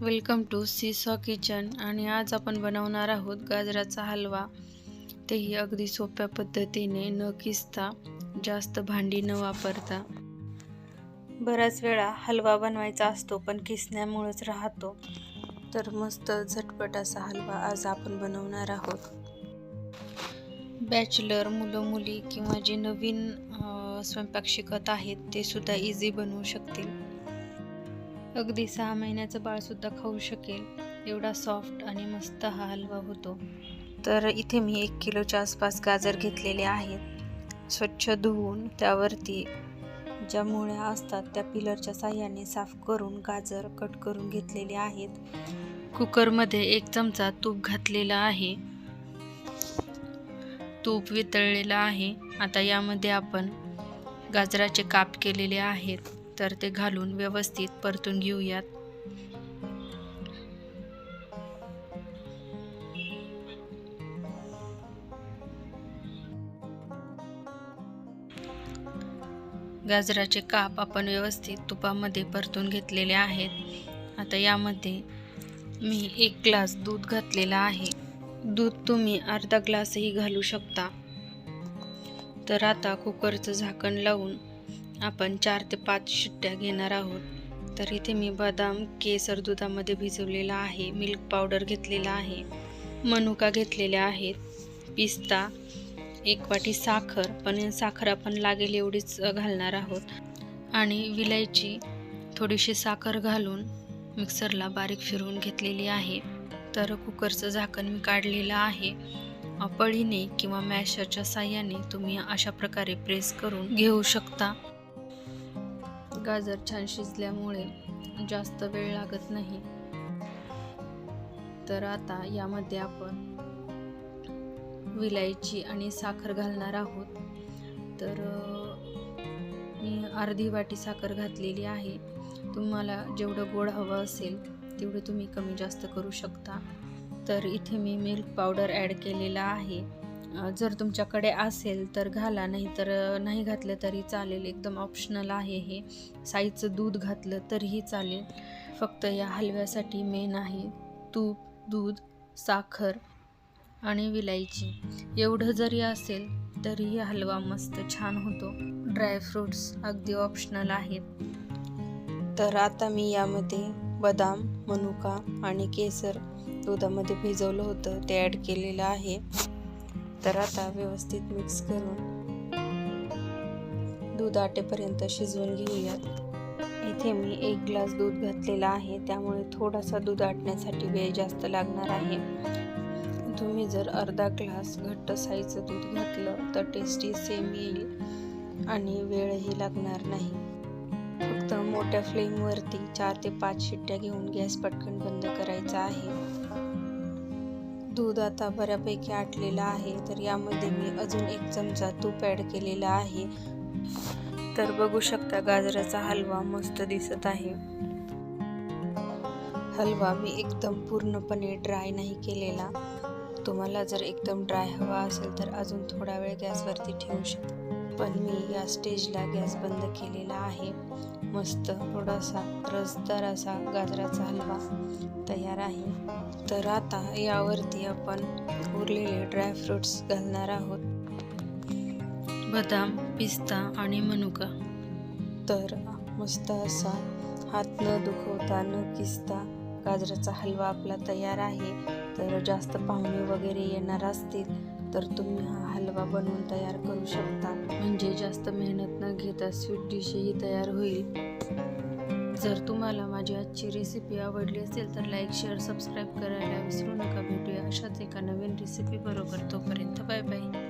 Welcome to seesaw kitchen आणि आज आपण बनवणार आहोत गाजराचा हलवा. तेही अगदी सोप्या पद्धतीने न किसता जास्त भांडी न वापरता. बऱ्याच वेळा हलवा बनवायचा असतो पण किसण्यामुळेच राहतो. तर मस्त झटपट असा हलवा आज आपण बनवणार आहोत. बॅचलर मुलं मुली किंवा जे नवीन स्वयंपाक शिकत आहेत ते सुद्धा इझी बनवू शकतील. अगदी सहा महिन्याचं बाळसुद्धा खाऊ शकेल. एवढा सॉफ्ट आणि मस्त हा हलवा होतो. तर इथे मी एक किलोच्या आसपास गाजर घेतलेले आहेत. स्वच्छ धुवून त्यावरती ज्या मुळ्या असतात त्या पिलरच्या साह्याने साफ करून गाजर कट करून घेतलेले आहेत. कुकरमध्ये एक चमचा तूप घातलेला आहे. तूप वितळलेलं आहे. आता यामध्ये आपण गाजराचे काप केलेले आहेत. तर ते घालून व्यवस्थित परतून घेऊयात. गाजराचे काप आपण व्यवस्थित तुपामध्ये परतून घेतलेले आहेत. आता यामध्ये मी एक ग्लास दूध घातलेला आहे. दूध तुम्ही अर्धा ग्लासही घालू शकता. तर आता कुकरचं झाकण लावून आपण चार ते पाच शिट्ट्या घेणार आहोत. तर इथे मी बदाम केसर दुधामध्ये भिजवलेला आहे मिल्क पावडर घेतलेला आहे मनुका घेतलेल्या आहेत पिस्ता एक वाटी साखर पण साखर आपण लागेल एवढीच घालणार आहोत. आणि विलायची थोडीशी साखर घालून मिक्सरला बारीक फिरवून घेतलेली आहे. तर कुकरचं झाकण मी काढलेलं आहे. पळीने किंवा मॅशरच्या साह्याने तुम्ही अशा प्रकारे प्रेस करून घेऊ शकता. गाजर छान शिजल्यामुळे जास्त वेळ लागत नाही. तर आता यामध्ये आपण विलायची आणि साखर घालणार आहोत. तर मी अर्धी वाटी साखर घातलेली आहे. तुम्हाला जेवढं गोड हवं असेल तेवढं तुम्ही कमी जास्त करू शकता. तर इथे मी मिल्क पावडर ॲड केलेला आहे. जर तुमच्याकडे असेल तर घाला नाही तर नाही घातलं तरी चालेल. एकदम ऑप्शनल आहे हे. साईचं दूध घातलं तरीही चालेल. फक्त या हलव्यासाठी मेन आहे तूप दूध साखर आणि विलायची. एवढं जरी असेल तरीही हलवा मस्त छान होतो. ड्रायफ्रूट्स अगदी ऑप्शनल आहेत. तर आता मी यामध्ये बदाम मनुका आणि केसर दुधामध्ये भिजवलं होतं. ते ॲड केलेलं आहे. तर आता व्यवस्थित मिक्स करून दूध आटेपर्यंत शिजवून घेऊयात. इथे मी एक ग्लास दूध घातलेला आहे त्यामुळे थोडासा दूध आटण्यासाठी वेळ जास्त लागणार आहे. तुम्ही जर अर्धा ग्लास घट्ट साईचं दूध घातलं तर टेस्टी सेम येईल आणि वेळही लागणार नाही. फक्त मोठ्या फ्लेमवरती चार ते पाच शिट्ट्या घेऊन गॅस पटकन बंद करायचा आहे. दूध आता बऱ्यापैकी आटलेलं आहे तर यामध्ये मी अजून एक चमचा तूप ॲड केलेला आहे. तर बघू शकता गाजराचा हलवा मस्त दिसत आहे. हलवा मी एकदम पूर्णपणे ड्राय नाही केलेला. तुम्हाला जर एकदम ड्राय हवा असेल तर अजून थोडा वेळ गॅसवरती ठेवू शकता. पण मी या स्टेजला गॅस बंद केलेला आहे. मस्त थोडासा रसदार असा गाजराचा हलवा तयार आहे. तर आता यावरती आपण उरलेले ड्रायफ्रुट्स घालणार आहोत. बदाम पिस्ता आणि मनुका. तर मस्त असा हात न दुखवता न किसता गाजराचा हलवा आपला तयार आहे. तर जास्त पाहुणे वगैरे येणार असतील. तर तुम्ही हा हलवा बनवून तयार करू शकता. म्हणजे जास्त मेहनत न घेता स्वीट डिशही तयार होईल. जर तुम्हाला माझी आजची रेसिपी आवडली असेल तर लाईक शेअर सबस्क्राईब करायला विसरू नका. भेटूया अशाच एका नवीन रेसिपी बरोबर. तोपर्यंत बाय बाय